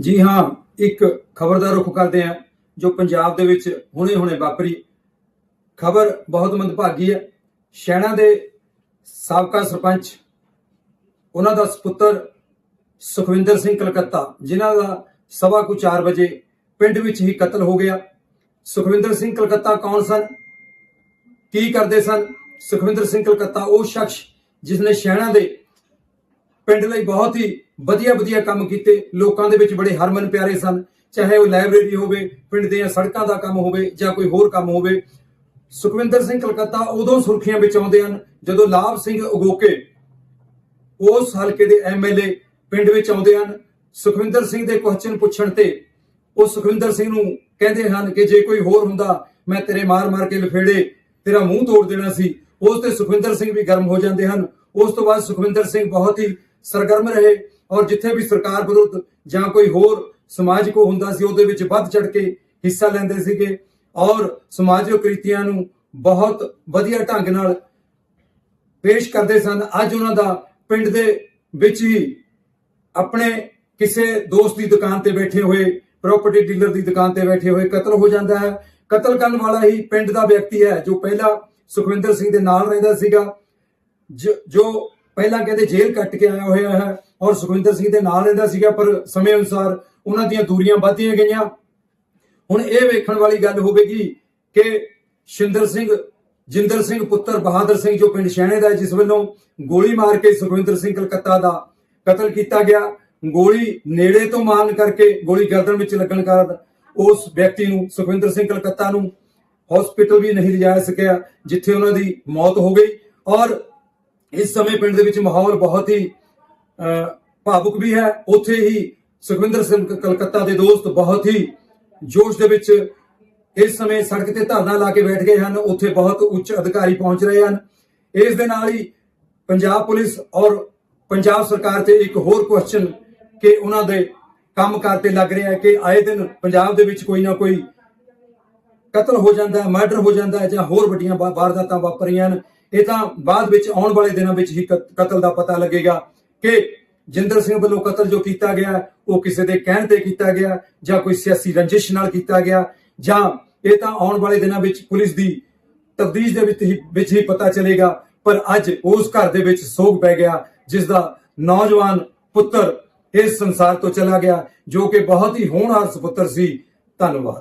ਜੀ ਹਾਂ, ਇੱਕ ਖਬਰ ਦਾ ਰੁਖ ਕਰਦੇ ਹਾਂ, ਜੋ ਪੰਜਾਬ ਦੇ ਵਿੱਚ ਹੁਣੇ-ਹੁਣੇ ਵਾਪਰੀ। ਖਬਰ ਬਹੁਤ ਮੰਦਭਾਗੀ ਹੈ। ਸ਼ੈਣਾ ਦੇ ਸਾਬਕਾ ਸਰਪੰਚ, ਉਹਨਾਂ ਦਾ ਸੁਪੁੱਤਰ ਸੁਖਵਿੰਦਰ ਸਿੰਘ ਕਲਕੱਤਾ, ਜਿਨ੍ਹਾਂ ਦਾ ਸਵਾ ਕੁ 4 ਵਜੇ ਪਿੰਡ ਵਿੱਚ ਹੀ ਕਤਲ ਹੋ ਗਿਆ। ਸੁਖਵਿੰਦਰ ਸਿੰਘ ਕਲਕੱਤਾ ਕੌਣ ਸਨ? ਕੀ ਕਰਦੇ ਸਨ? ਸੁਖਵਿੰਦਰ ਸਿੰਘ ਕਲਕੱਤਾ ਉਹ ਸ਼ਖਸ ਜਿਸ ਨੇ ਸ਼ੈਣਾ ਦੇ ਪਿੰਡ ਲਈ ਬਹੁਤ ਹੀ ਵਧੀਆ ਵਧੀਆ ਕੰਮ ਕੀਤੇ, ਲੋਕਾਂ ਦੇ ਵਿੱਚ ਬੜੇ ਹਰਮਨ ਪਿਆਰੇ ਸਨ, ਚਾਹੇ ਉਹ ਲਾਇਬ੍ਰੇਰੀ ਹੋਵੇ, ਪਿੰਡ ਦੀਆਂ ਸੜਕਾਂ ਦਾ ਕੰਮ ਹੋਵੇ ਜਾਂ ਕੋਈ ਹੋਰ ਕੰਮ ਹੋਵੇ। ਸੁਖਵਿੰਦਰ ਸਿੰਘ ਕਲਕੱਤਾ ਉਦੋਂ ਸੁਰਖੀਆਂ ਵਿੱਚ ਆਉਂਦੇ ਹਨ, ਜਦੋਂ ਲਾਭ ਸਿੰਘ ਉਗੋਕੇ, ਉਸ ਹਲਕੇ ਦੇ ਐਮਐਲਏ ਪਿੰਡ ਵਿੱਚ ਆਉਂਦੇ ਹਨ। ਸੁਖਵਿੰਦਰ ਸਿੰਘ ਦੇ ਕੁਐਸਚਨ ਪੁੱਛਣ ਤੇ ਉਹ ਸੁਖਵਿੰਦਰ ਸਿੰਘ ਨੂੰ ਕਹਿੰਦੇ ਹਨ ਕਿ ਜੇ ਕੋਈ ਹੋਰ ਹੁੰਦਾ, ਮੈਂ ਤੇਰੇ ਮਾਰ-ਮਾਰ ਕੇ ਲਫੇੜੇ, ਤੇਰਾ ਮੂੰਹ ਤੋੜ ਦੇਣਾ ਸੀ। ਉਸ ਤੇ ਸੁਖਵਿੰਦਰ ਸਿੰਘ ਵੀ ਗਰਮ ਹੋ ਜਾਂਦੇ ਹਨ। ਉਸ ਤੋਂ ਬਾਅਦ ਸੁਖਵਿੰਦਰ ਸਿੰਘ ਬਹੁਤ ਹੀ ਸਰਗਰਮ ਰਹੇ ਔਰ ਜਿੱਥੇ ਵੀ ਸਰਕਾਰ ਵਿਰੁੱਧ ਜਾਂ ਕੋਈ ਹੋਰ ਸਮਾਜਿਕ ਉਹ ਹੁੰਦਾ ਸੀ, ਉਹਦੇ ਵਿੱਚ ਵੱਧ ਚੜ ਕੇ ਹਿੱਸਾ ਲੈਂਦੇ ਸੀਗੇ ਔਰ ਸਮਾਜਿਕ ਕ੍ਰਿਤੀਆਂ ਨੂੰ ਬਹੁਤ ਵਧੀਆ ਢੰਗ ਨਾਲ ਪੇਸ਼ ਕਰਦੇ ਸਨ। ਅੱਜ ਉਹਨਾਂ ਦਾ ਪਿੰਡ ਦੇ ਵਿੱਚ ਹੀ ਆਪਣੇ ਕਿਸੇ ਦੋਸਤ ਦੀ ਦੁਕਾਨ ਤੇ ਬੈਠੇ ਹੋਏ ਪ੍ਰਾਪਰਟੀ ਡੀਲਰ ਦੀ ਦੁਕਾਨ ਤੇ ਬੈਠੇ ਹੋਏ ਕਤਲ ਹੋ ਜਾਂਦਾ ਹੈ। ਕਤਲ ਕਰਨ ਵਾਲਾ ਹੀ ਪਿੰਡ ਦਾ ਵਿਅਕਤੀ ਹੈ, ਜੋ ਪਹਿਲਾਂ ਸੁਖਵਿੰਦਰ ਸਿੰਘ ਦੇ ਨਾਲ ਰਹਿੰਦਾ ਸੀਗਾ ਜੋ ਪਹਿਲਾਂ ਕਹਿੰਦੇ ਜੇਲ੍ਹ ਕੱਟ ਕੇ ਆਇਆ ਹੋਇਆ ਹੈ ਔਰ ਸੁਖਵਿੰਦਰ ਸਿੰਘ ਦੇ ਨਾਲ ਰਹਿੰਦਾ ਸੀਗਾ, ਪਰ ਸਮੇਂ ਅਨੁਸਾਰ ਉਹਨਾਂ ਦੀਆਂ ਦੂਰੀਆਂ ਵੱਧਦੀਆਂ ਗਈਆਂ। ਹੁਣ ਇਹ ਵੇਖਣ ਵਾਲੀ ਗੱਲ ਹੋਵੇਗੀ ਕਿ ਸ਼ਿੰਦਰ ਸਿੰਘ, ਜਿੰਦਰ ਸਿੰਘ ਪੁੱਤਰ ਬਹਾਦਰ ਸਿੰਘ ਜੋ ਪਿੰਡ ਸ਼ਹਿਣੇ ਦਾ ਜਿਸ ਵੱਲੋਂ ਗੋਲੀ ਮਾਰ ਕੇ ਸੁਖਵਿੰਦਰ ਸਿੰਘ ਕਲਕੱਤਾ ਦਾ ਕਤਲ ਕੀਤਾ ਗਿਆ। ਗੋਲੀ ਨੇੜੇ ਤੋਂ ਮਾਰਨ ਕਰਕੇ ਗੋਲੀ ਗਰਦਨ ਵਿੱਚ ਲੱਗਣ ਕਾਰਨ ਉਸ ਵਿਅਕਤੀ ਨੂੰ, ਸੁਖਵਿੰਦਰ ਸਿੰਘ ਕਲਕੱਤਾ ਨੂੰ ਹਸਪੀਟਲ ਵੀ ਨਹੀਂ ਲਿਜਾਇਆ ਸਕਿਆ, ਜਿੱਥੇ ਉਹਨਾਂ ਦੀ ਮੌਤ ਹੋ ਗਈ। ਔਰ ਇਸ ਸਮੇਂ ਪਿੰਡ ਦੇ ਵਿੱਚ ਮਾਹੌਲ ਬਹੁਤ ਹੀ ਭਾਵੁਕ ਵੀ ਹੈ। ਉੱਥੇ ਹੀ ਸੁਖਵਿੰਦਰ ਸਿੰਘ ਕਲਕੱਤਾ ਦੇ ਦੋਸਤ ਬਹੁਤ ਹੀ ਜੋਸ਼ ਦੇ ਵਿੱਚ ਇਸ ਸਮੇਂ ਸੜਕ ਤੇ ਧਰਨਾ ਲਾ ਕੇ ਬੈਠ ਗਏ ਹਨ। ਉੱਥੇ ਬਹੁਤ ਉੱਚ ਅਧਿਕਾਰੀ ਪਹੁੰਚ ਰਹੇ ਹਨ। ਇਸ ਦੇ ਨਾਲ ਹੀ ਪੰਜਾਬ ਪੁਲਿਸ ਔਰ ਪੰਜਾਬ ਸਰਕਾਰ ਤੇ ਇੱਕ ਹੋਰ ਕੁਐਸਚਨ ਕਿ ਉਹਨਾਂ ਦੇ ਕੰਮ ਕਰਤੇ ਲੱਗ ਰਿਹਾ ਹੈ ਕਿ ਆਏ ਦਿਨ ਪੰਜਾਬ ਦੇ ਵਿੱਚ ਕੋਈ ਨਾ ਕੋਈ ਕਤਲ ਹੋ ਜਾਂਦਾ ਹੈ ਮਰਡਰ ਹੋ ਜਾਂਦਾ ਹੈ ਜਾਂ ਹੋਰ ਵੱਡੀਆਂ ਵਾਰਦਾਤਾਂ ਵਾਪਰੀਆਂ ਹਨ। ਇਹ ਤਾਂ ਬਾਅਦ ਵਿੱਚ ਆਉਣ ਵਾਲੇ ਦਿਨਾਂ ਵਿੱਚ ਹੀ ਕਤ- ਕਤਲ ਦਾ ਪਤਾ ਲੱਗੇਗਾ ਕਿ ਜਿੰਦਰ ਸਿੰਘ ਵੱਲੋਂ ਕਤਲ ਜੋ ਕੀਤਾ ਗਿਆ, ਉਹ ਕਿਸੇ ਦੇ ਕਹਿਣ ਤੇ ਕੀਤਾ ਗਿਆ ਜਾਂ ਕੋਈ ਸਿਆਸੀ ਰੰਜਿਸ਼ ਨਾਲ ਕੀਤਾ ਗਿਆ ਜਾਂ ਇਹ ਤਾਂ ਆਉਣ ਵਾਲੇ ਦਿਨਾਂ ਵਿੱਚ ਪੁਲਿਸ ਦੀ ਤਬਦੀਸ਼ ਦੇ ਵਿੱਚ ਹੀ ਵਿੱਚ ਹੀ ਪਤਾ ਚੱਲੇਗਾ। ਪਰ ਅੱਜ ਉਸ ਘਰ ਦੇ ਵਿੱਚ ਸੋਗ ਪੈ ਗਿਆ ਜਿਸ ਦਾ ਨੌਜਵਾਨ ਪੁੱਤਰ ਇਸ ਸੰਸਾਰ ਤੋਂ ਚਲਾ ਗਿਆ, ਜੋ ਕਿ ਬਹੁਤ ਹੀ ਹੋਣਹਾਰ ਸੁਪੁੱਤਰ ਸੀ। ਧੰਨਵਾਦ।